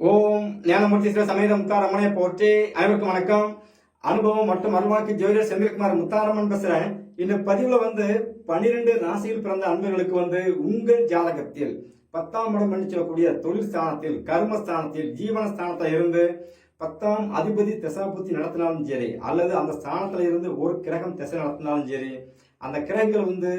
ஓம் ஞானமூர்த்தி சமேத முத்தாரம்மனை போற்றி. அனைவருக்கும் வணக்கம். அனுபவம் மற்றும் அருள்வாக்கு ஜோதிடர் செந்தில்குமார் முத்தாரம்மன் பேசுறேன் இந்த பதிவுல வந்து பன்னிரெண்டு ராசியில் பிறந்த அன்பர்களுக்கு வந்து உங்கள் ஜாதகத்தில் பத்தாம் இடம் என்று சொல்லக்கூடிய தொழில் ஸ்தானத்தில் கர்மஸ்தானத்தில் ஜீவனஸ்தானத்தில் இருந்து பத்தாம் அதிபதி திசாபுத்தி நடத்தினாலும் சரி அல்லது அந்த ஸ்தானத்துல இருந்து ஒரு கிரகம் திசை நடத்தினாலும் சரி அந்த கிரகங்கள் வந்து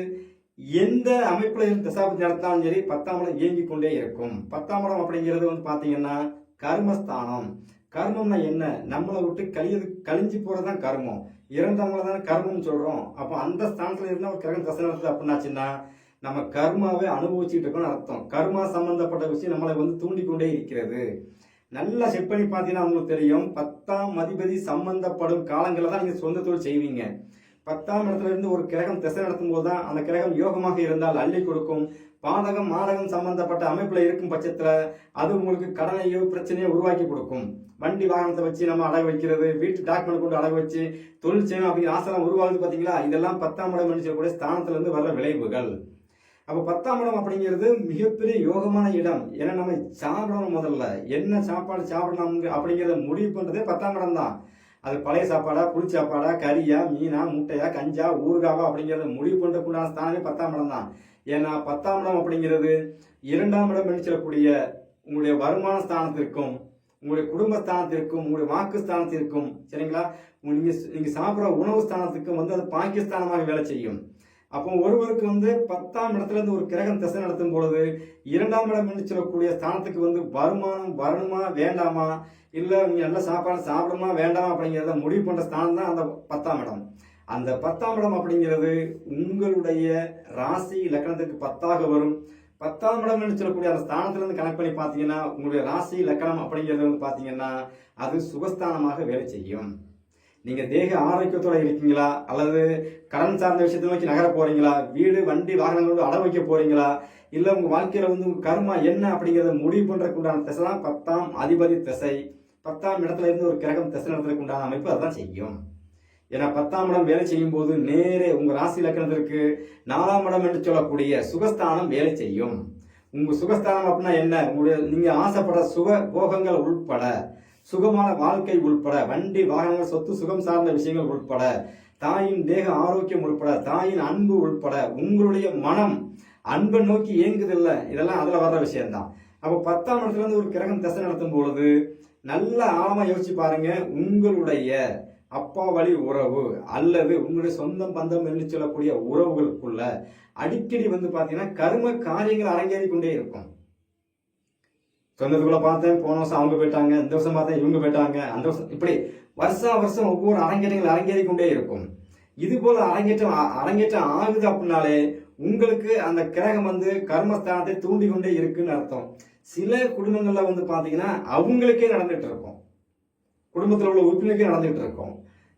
எந்த அமைப்புல இருந்து நடத்தாலும் சரி பத்தாம் இடம் இயங்கிக் கொண்டே இருக்கும். பத்தாம் இடம் அப்படிங்கிறது வந்து பாத்தீங்கன்னா கர்மஸ்தானம். கர்மம்னா என்ன? நம்மளை விட்டு கழியது கழிஞ்சு போறதுதான் கர்மம். இறந்தவங்கள தானே கர்மம்னு சொல்றோம். அப்போ அந்த ஸ்தானத்துல இருந்தா ஒரு கிரகம் தசை நடத்துது அப்படின்னாச்சுன்னா நம்ம கர்மாவே அனுபவிச்சுட்டு இருக்கோம்னு அர்த்தம். கர்மா சம்பந்தப்பட்ட விஷயம் நம்மளை வந்து தூண்டிக்கொண்டே இருக்கிறது. நல்லா செக் பண்ணி பார்த்தீங்கன்னா உங்களுக்கு தெரியும். பத்தாம் அதிபதி சம்பந்தப்படும் காலங்களில் தான் நீங்கள் சொந்த தொழில் செய்வீங்க. பத்தாம் இடத்துல இருந்து ஒரு கிரகம் திசை நடத்தும் போது தான் அந்த கிரகம் யோகமாக இருந்தால் அள்ளி கொடுக்கும். பாதகம் மாதகம் சம்பந்தப்பட்ட அமைப்புல இருக்கும் பட்சத்துல அது உங்களுக்கு கடனையோ பிரச்சனையோ உருவாக்கி கொடுக்கும். வண்டி வாகனத்தை வச்சு நம்ம அடகு வைக்கிறது வீட்டு டாக்குமெண்ட் கொண்டு அடகு வச்சு தொழில் செய்யணும் அப்படிங்கிற ஆசைலாம் உருவாகுது பாத்தீங்களா? இதெல்லாம் பத்தாம் இடம் என்று சொல்லக்கூடிய ஸ்தானத்துல இருந்து வர்ற விளைவுகள். அப்போ பத்தாம் இடம் அப்படிங்கிறது மிகப்பெரிய யோகமான இடம். ஏன்னா நம்ம சாப்பிடணும் முதல்ல. என்ன சாப்பாடு சாப்பிடலாம் அப்படிங்கிறத முடிவு பண்றதே பத்தாம் இடம் தான். அது பழைய சாப்பாடா புளி சாப்பாடா கறியா மீனா முட்டையா கஞ்சா ஊறுகாவா அப்படிங்கிறத முடிவு பண்ணுறதுக்குண்டான ஸ்தானமே பத்தாம் இடம் தான். ஏன்னா பத்தாம் இடம் அப்படிங்கிறது இரண்டாம் இடம் என்று சொல்லக்கூடிய உங்களுடைய வருமான ஸ்தானத்திற்கும் உங்களுடைய குடும்ப ஸ்தானத்திற்கும் உங்களுடைய வாக்கு ஸ்தானத்திற்கும் சரிங்களா? நீங்கள் நீங்கள் சாப்பிட்ற உணவு ஸ்தானத்துக்கும் வந்து அது பாகிஸ்தானமாக வேலை செய்யும். அப்போ ஒருவருக்கு வந்து பத்தாம் இடத்துலேருந்து ஒரு கிரகம் திசை நடத்தும் பொழுது இரண்டாம் இடம் என்று சொல்லக்கூடிய ஸ்தானத்துக்கு வந்து வருமானம் வரணுமா வேண்டாமா இல்லை நீங்கள் நல்ல சாப்பாடு சாப்பிடணுமா வேண்டாமா அப்படிங்கிறத முடிவு பண்ணுற ஸ்தானம் தான் அந்த பத்தாம் இடம். அந்த பத்தாம் இடம் அப்படிங்கிறது உங்களுடைய ராசி லக்கணத்துக்கு பத்தாக வரும். பத்தாம் இடம் என்று சொல்லக்கூடிய அந்த ஸ்தானத்திலேருந்து கனெக்ட் பண்ணி பார்த்தீங்கன்னா உங்களுடைய ராசி லக்கணம் அப்படிங்கிறது வந்து பார்த்தீங்கன்னா அது சுகஸ்தானமாக வேலை செய்யும். நீங்க தேக ஆரோக்கியத்தோட இருக்கீங்களா? அல்லது கடன் சார்ந்த விஷயத்தை நோக்கி நகர போறீங்களா? வீடு வண்டி வாகனங்களோடு அட வைக்க போறீங்களா? இல்ல உங்க வாழ்க்கையில வந்து உங்க கர்மா என்ன அப்படிங்கறத முடிவு பண்றதுக்கு உண்டான திசை தான் பத்தாம் அதிபதி திசை. பத்தாம் இடத்துல இருந்து ஒரு கிரகம் திசை நடத்துறதுக்கு உண்டான அமைப்பு அதான் செய்யும். ஏன்னா பத்தாம் இடம் வேலை செய்யும் போது நேரே உங்க ராசி லக்கணத்திற்கு நாலாம் இடம் என்று சொல்லக்கூடிய சுகஸ்தானம் வேலை செய்யும். உங்க சுகஸ்தானம் அப்படின்னா என்ன? உங்களுடைய நீங்க ஆசைப்படுற சுக போகங்கள் உள்பட. சுகமான வாழ்க்கை உள்பட வண்டி வாகனங்கள் சொத்து சுகம் சார்ந்த விஷயங்கள் உள்பட தாயின் தேக ஆரோக்கியம் உள்பட தாயின் அன்பு உள்பட உங்களுடைய மனம் அன்பை நோக்கி இயங்குதில்லை. இதெல்லாம் அதில் வர்ற விஷயம்தான். அப்போ பத்தாம் இடத்துலேருந்து ஒரு கிரகம் தசை நடத்தும் பொழுது நல்ல ஆழமாக யோசிச்சு பாருங்க உங்களுடைய அப்பா வழி உறவு அல்லது உங்களுடைய சொந்தம் பந்தம் என்று சொல்லக்கூடிய உறவுகளுக்குள்ள அடிக்கடி வந்து பார்த்தீங்கன்னா கரும காரியங்கள் அரங்கேறி கொண்டே இருக்கும். சொந்தத்துக்குள்ள பார்த்தேன் போன வருஷம் அவங்க போயிட்டாங்க இந்த வருஷம் பார்த்தேன் இவங்க போயிட்டாங்க. அந்த வருஷம் இப்படி வருஷம் வருஷம் ஒவ்வொரு அரங்கேற்றங்கள் அரங்கேறி கொண்டே இருக்கும். இது போல அரங்கேற்றம் அரங்கேற்றம் ஆகுது அப்படின்னாலே உங்களுக்கு அந்த கிரகம் வந்து கர்மஸ்தானத்தை தூண்டி கொண்டே இருக்குன்னு அர்த்தம். சில குடும்பங்கள்ல வந்து பாத்தீங்கன்னா அவங்களுக்கே நடந்துட்டு இருக்கும். குடும்பத்தில் உள்ள உறுப்பினருக்கே நடந்துட்டு இருக்கும்.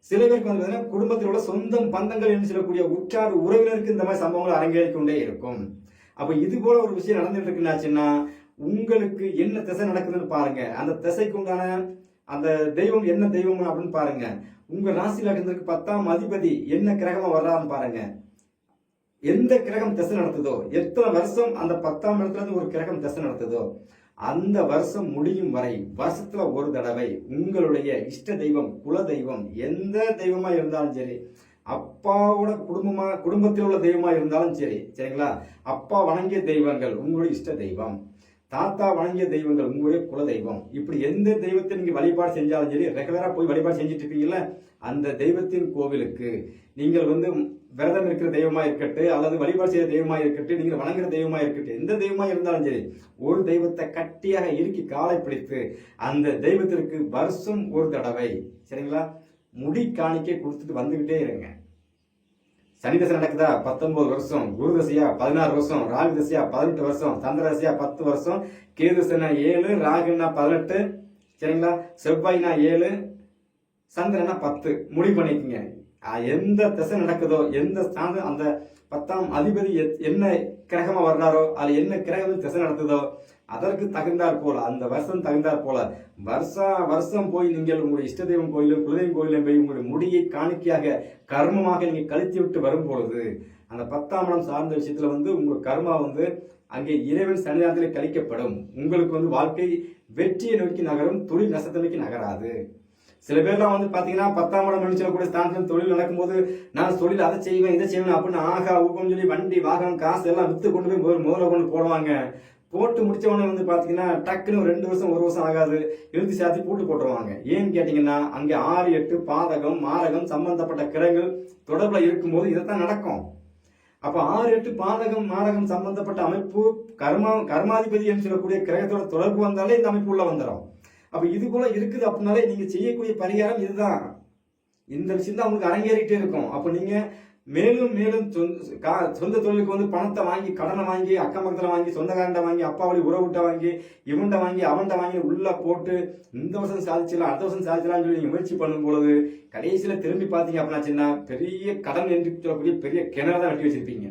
சில பேருக்கு வந்து குடும்பத்தில் உள்ள சொந்தம் பந்தங்கள் என்று சொல்லக்கூடிய உற்றார் உறவினருக்கு இந்த மாதிரி சம்பவங்கள் அரங்கேறி கொண்டே இருக்கும். அப்ப இது போல ஒரு விஷயம் நடந்துட்டு இருக்குன்னாச்சுன்னா உங்களுக்கு என்ன திசை நடக்குதுன்னு பாருங்க. அந்த திசைக்கு உண்டான அந்த தெய்வம் என்ன தெய்வம் அப்படின்னு பாருங்க. உங்க ராசி லக்னத்திற்கு பத்தாம் அதிபதி என்ன கிரகமா வர்றாருன்னு பாருங்க. எந்த கிரகம் திசை நடத்துதோ எத்தனை வருஷம் அந்த பத்தாம் இடத்துல இருந்து ஒரு கிரகம் திசை நடத்துதோ அந்த வருஷம் முடியும் வரை வருஷத்துல ஒரு தடவை உங்களுடைய இஷ்ட தெய்வம் குல தெய்வம் எந்த தெய்வமா இருந்தாலும் சரி அப்பாவோட குடும்பமா குடும்பத்தில் உள்ள தெய்வமா இருந்தாலும் சரி சரிங்களா? அப்பா வணங்கிய தெய்வங்கள் உங்களுடைய இஷ்ட தெய்வம். தாத்தா வணங்கிய தெய்வங்கள் உங்களுடைய குல தெய்வம் இப்படி எந்த தெய்வத்தை நீங்கள் வழிபாடு செஞ்சாலும் சரி ரெகுலராக போய் வழிபாடு செஞ்சுட்டு இருப்பீங்கல்ல அந்த தெய்வத்தின் கோவிலுக்கு நீங்கள் வந்து விரதம் இருக்கிற தெய்வமாக இருக்கட்டும் அல்லது வழிபாடு செய்கிற தெய்வமாக இருக்கட்டும் நீங்கள் வணங்குற தெய்வமாக இருக்கட்டும் எந்த தெய்வமாக இருந்தாலும் சரி ஒரு தெய்வத்தை கட்டியாக இறுக்கி காலை பிடித்து அந்த தெய்வத்திற்கு வருஷம் ஒரு தடவை சரிங்களா? முடி காணிக்கை கொடுத்துட்டு வந்துக்கிட்டே இருங்க. சனி தசை நடக்குதா? பத்தொன்பது வருஷம். குரு தசையா? பதினாறு வருஷம். ராகு தசையா? பதினெட்டு வருஷம். சந்திர தசையா? பத்து வருஷம். கேதுசனா ஏழு ராகுனா பதினெட்டு. சரிங்களா? செவ்வாய்னா ஏழு சந்திரனா பத்து. முடிவு பண்ணிக்கங்க. எந்த திசை நடக்குதோ எந்த ஸ்தானம் அந்த பத்தாம் அதிபதி எத்- என்ன கிரகமா வர்றாரோ அது என்ன கிரகம் திசை நடத்துதோ அதற்கு தகுந்தாற் போல அந்த வருஷம் தகுந்தாற் போல வருஷா வருஷம் போய் நீங்கள் உங்களுடைய இஷ்ட தெய்வம் கோயிலும் குலதெய்வம் கோயிலும் போய் உங்களுடைய முடியை காணிக்கையாக கர்மமாக நீங்கள் கழித்து விட்டு வரும் பொழுது அந்த பத்தாம் இடம் சார்ந்த விஷயத்துல வந்து உங்கள் கர்மா வந்து அங்கே இறைவன் சன்னிதானத்தில் கழிக்கப்படும். உங்களுக்கு வந்து வாழ்க்கை வெற்றியை நோக்கி நகரும் தொழில் நஷ்டத்தை நோக்கி நகராது. சில பேர்லாம் வந்து பார்த்தீங்கன்னா பத்தாம் இடம் கூட ஸ்தானத்தில் தொழில் நடக்கும்போது நான் தொழில் அதை செய்வேன் இதை செய்வேன் அப்படின்னு ஆகா ஊக்கம் சொல்லி வண்டி வாகனம் காசு எல்லாம் விற்று கொண்டு போய் முதல்ல கொண்டு போடுவாங்க. போட்டு முடிச்ச உடனே வந்து பார்த்தீங்கன்னா டக்குன்னு ரெண்டு வருஷம் ஒரு வருஷம் ஆகாது. எழுதி சாத்தி போட்டு போட்டுருவாங்க. ஏன்னு கேட்டீங்கன்னா அங்கே ஆறு எட்டு பாதகம் மாரகம் சம்பந்தப்பட்ட கிரகங்கள் தொடர்பில் இருக்கும்போது இதைத்தான் நடக்கும். அப்போ ஆறு எட்டு பாதகம் மாரகம் சம்பந்தப்பட்ட அமைப்பு கர்மா கர்மாதிபதி என்று சொல்லக்கூடிய கிரகத்தோட தொடர்பு வந்தாலே இந்த அமைப்பு உள்ள வந்துடும் அப்போ இது போல இருக்குது அப்படின்னாலே நீங்கள் செய்யக்கூடிய பரிகாரம் இதுதான். இந்த விஷயம் தான் உங்களுக்கு அரங்கேறிட்டே இருக்கும். அப்போ நீங்கள் மேலும் மேலும் சொந்த கா- சொந்த தொழிலுக்கு வந்து பணத்தை வாங்கி கடனை வாங்கி அக்கம் பக்கத்தில் வாங்கி சொந்தக்காரன்ட்ட வாங்கி அப்பா வழி உறவுட்ட வாங்கி இவன்கிட்ட வாங்கி அவன்கிட்ட வாங்கி உள்ளே போட்டு இந்த வருஷம் சாதிச்சிடலாம் அடுத்த வருஷம் சாதிச்சலாம்னு சொல்லி நீங்கள் முயற்சி பண்ணும் பொழுது கடைசியில் திரும்பி அப்படின்னா சின்ன பெரிய கடன் என்று சொல்லக்கூடிய பெரிய கிணறு தான் வெட்டி வச்சிருப்பீங்க.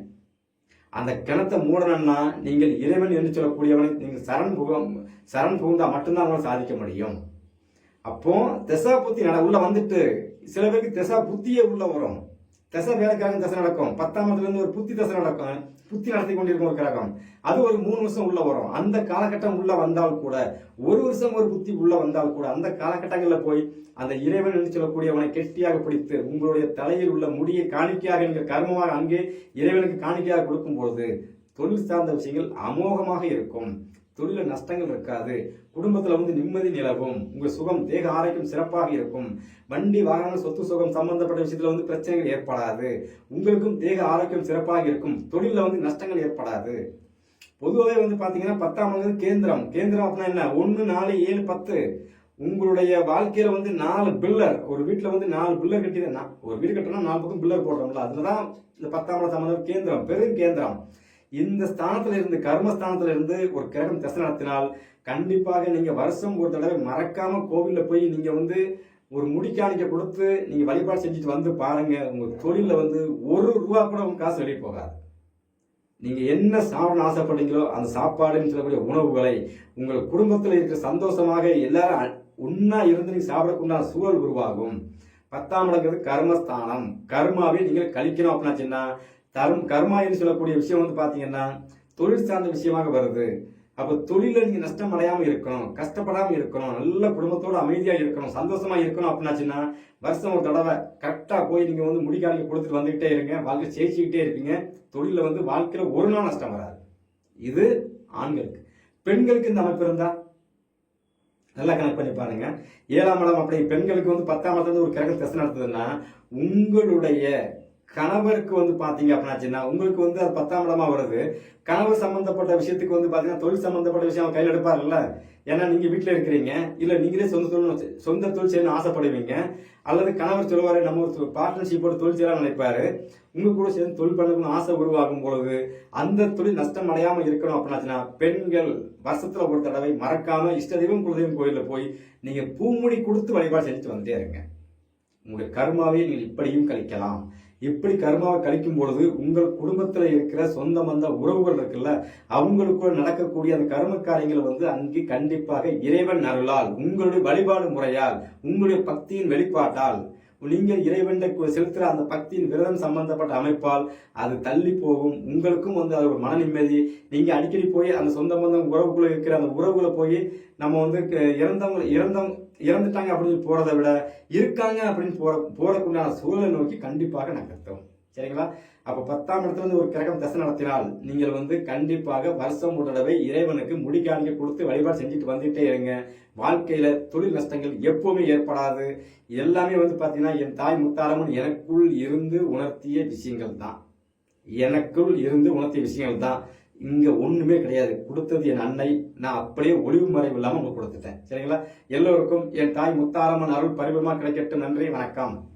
அந்த கிணத்தை மூடணும்னா நீங்கள் இறைவன் என்று சொல்லக்கூடியவனை நீங்கள் சரண் புக சரண் புகுந்தால் மட்டும்தான் அவங்கள சாதிக்க முடியும். அப்போ திசா புத்தி நட உள்ள வந்துட்டு சில பேருக்கு திசா புத்தியே உள்ள வரும். தசை வேலைக்காரங்க தசை நடக்கும். பத்தாம் இருந்து ஒரு புத்தி தசை நடக்கும். புத்தி நடத்தி கொண்டிருக்கும் ஒரு கிரகம். அது ஒரு மூணு வருஷம் உள்ள வரும். அந்த காலகட்டம் உள்ள வந்தால் கூட ஒரு வருஷம் ஒரு புத்தி உள்ள வந்தால் கூட அந்த காலகட்டங்களில் போய் அந்த இறைவன் என்று சொல்லக்கூடியவனை கெட்டியாக பிடித்து உங்களுடைய தலையில் உள்ள முடியை காணிக்கையாக நீங்கள் கர்மமாக அங்கே இறைவனுக்கு காணிக்கையாக கொடுக்கும் பொழுது தொழில் சார்ந்த விஷயங்கள் அமோகமாக இருக்கும். தொழில நஷ்டங்கள் இருக்காது. குடும்பத்துல வந்து நிம்மதி நிலவும். உங்க சுகம் தேக ஆரோக்கியம் சிறப்பாக இருக்கும். வண்டி வாகனம் சொத்து சுகம் சம்பந்தப்பட்ட விஷயத்துல வந்து பிரச்சனைகள் ஏற்படாது. உங்களுக்கும் தேக ஆரோக்கியம் சிறப்பாக இருக்கும். தொழில வந்து நஷ்டங்கள் ஏற்படாது. பொதுவாகவே வந்து பாத்தீங்கன்னா பத்தாம் வந்து கேந்திரம். கேந்திரம் அப்படின்னா என்ன? ஒன்று நாலு ஏழு பத்து. உங்களுடைய வாழ்க்கையில வந்து நாலு பில்லர். ஒரு வீட்டுல வந்து நாலு பில்லர் கட்டி ஒரு வீடு கட்டணும் நாலு பக்கம் பில்லர் போடுறோம்ல. அதுலதான் இந்த பத்தாம் சம்பந்தம் கேந்திரம். பெரும் கேந்திரம். இந்த ஸ்தானத்துல இருந்து கர்மஸ்தானத்துல இருந்து ஒரு கிரகம் திசை நடத்தினால் கண்டிப்பாக நீங்க வருஷம் ஒரு தடவை மறக்காம கோவில்ல போய் நீங்க வந்து ஒரு முடிக்காணிக்க கொடுத்து நீங்க வழிபாடு செஞ்சுட்டு வந்து பாருங்க. உங்க தொழில வந்து ஒரு ரூபா கூட உங்க காசு வெளியே போகாது. நீங்க என்ன சாப்பிடணும் ஆசைப்படுறீங்களோ அந்த சாப்பாடுன்னு சொல்லக்கூடிய உணவுகளை உங்கள் குடும்பத்தில் இருக்கிற சந்தோஷமாக எல்லாரும் அ- இருந்து நீங்க சாப்பிடக்குண்டான சூழல் உருவாகும். பத்தாம் இடங்கிறது கர்மஸ்தானம். கர்மாவே நீங்கள் கழிக்கணும் அப்படின்னாச்சுன்னா தர்ம கர்மான்னு சொல்லக்கூடிய விஷயம் வந்து பார்த்தீங்கன்னா தொழில் சார்ந்த விஷயமாக வருது. அப்போ தொழிலில் நீங்கள் நஷ்டம் அடையாமல் இருக்கணும் கஷ்டப்படாமல் இருக்கணும் நல்ல குடும்பத்தோட அமைதியாக இருக்கணும் சந்தோஷமாக இருக்கணும் அப்படின்னாச்சுன்னா வருஷம் ஒரு தடவை கரெக்டாக போய் நீங்கள் வந்து முடிக்காலைக்கு கொடுத்துட்டு வந்துக்கிட்டே இருங்க வாழ்க்கை ஜெயிச்சுக்கிட்டே இருப்பீங்க. தொழிலில் வந்து வாழ்க்கையில் ஒரு நாள் நஷ்டம் வராது. இது ஆண்களுக்கு. பெண்களுக்கு இந்த அமைப்பு இருந்தால் நல்லா கணக்கு பண்ணி பாருங்க. ஏழாம் இடம் அப்படி பெண்களுக்கு வந்து பத்தாம் இடத்துல ஒரு கிரகம் திசை நடத்துதுன்னா உங்களுடைய கணவருக்கு வந்து பாத்தீங்க அப்படின்னாச்சுன்னா உங்களுக்கு வந்து அது பத்தாம் இடமா வருது. கணவர் சம்பந்தப்பட்ட விஷயத்துக்கு வந்து பாத்தீங்கன்னா தொழில் சம்பந்தப்பட்ட விஷயம் அவர் கையில் எடுப்பார்ல ஏன்னா நீங்க வீட்டில் இருக்கிறீங்க. இல்ல நீங்களே சொந்த தொழில் சொந்த தொழில் செய்யணும்னு ஆசைப்படுவீங்க. அல்லது கணவர் சொல்லுவாரு நம்ம ஒரு பார்ட்னர்ஷிப்போட தொழில் செய்யலாம் நினைப்பாரு. உங்க கூட சேர்ந்து தொழில் பண்ணணும்னு ஆசை உருவாகும் பொழுது அந்த தொழில் நஷ்டம் அடையாம இருக்கணும் அப்படின்னாச்சுன்னா பெண்கள் வருஷத்துல ஒரு தடவை மறக்காம இஷ்ட தெய்வம் குலதெய்வம் கோயிலில் போய் நீங்க பூமுடி கொடுத்து வழிபாடு செஞ்சுட்டு வந்துட்டே இருங்க. உங்களுடைய கர்மாவே நீங்கள் இப்படியும் கழிக்கலாம். இப்படி கர்மாவை கழிக்கும் பொழுது உங்கள் குடும்பத்தில் இருக்கிற சொந்த மந்த உறவுகள் இருக்குல்ல அவங்களுக்குள்ள நடக்கக்கூடிய அந்த கர்ம காரியங்களை வந்து அங்கே கண்டிப்பாக இறைவன் அருளால் உங்களுடைய வழிபாடு முறையால் உங்களுடைய பக்தியின் வெளிப்பாட்டால் நீங்கள் இறைவன் செலுத்துகிற அந்த பக்தியின் விரதம் சம்பந்தப்பட்ட அமைப்பால் அது தள்ளி போகும். உங்களுக்கும் வந்து அது ஒரு மன நிம்மதி. நீங்கள் அடிக்கடி போய் அந்த சொந்த பந்தம் உறவுக்குள்ளே இருக்கிற அந்த உறவுகளை போய் நம்ம வந்து க- இறந்தவங்க இறந்தவங்க இறந்துட்டாங்க அப்படின்னு போகிறத விட இருக்காங்க அப்படின்னு போற போறதுக்குண்டான சூழலை நோக்கி கண்டிப்பாக நகர்த்தும் சரிங்களா? அப்போ பத்தாம் இடத்துல இருந்து ஒரு கிரகம் தசை நடத்தினால் நீங்கள் வந்து கண்டிப்பாக வருஷம் ஒரு தடவை இறைவனுக்கு முடிக்காணிக்க கொடுத்து வழிபாடு செஞ்சுட்டு வந்துட்டே இருங்க. வாழ்க்கையில தொழில் நஷ்டங்கள் எப்பவுமே ஏற்படாது. எல்லாமே வந்து பாத்தீங்கன்னா என் தாய் முத்தாரம்மன் எனக்குள் இருந்து உணர்த்திய விஷயங்கள் தான். எனக்குள் இருந்து உணர்த்திய விஷயங்கள் தான். இங்க ஒண்ணுமே கிடையாது. கொடுத்தது என் அன்னை. நான் அப்படியே ஒளிவு மறைவு இல்லாம உங்களுக்கு கொடுத்துட்டேன். சரிங்களா? எல்லோருக்கும் என் தாய் முத்தாரம்மன் அருள் பரிபமா கிடைக்கட்டும். நன்றி வணக்கம்.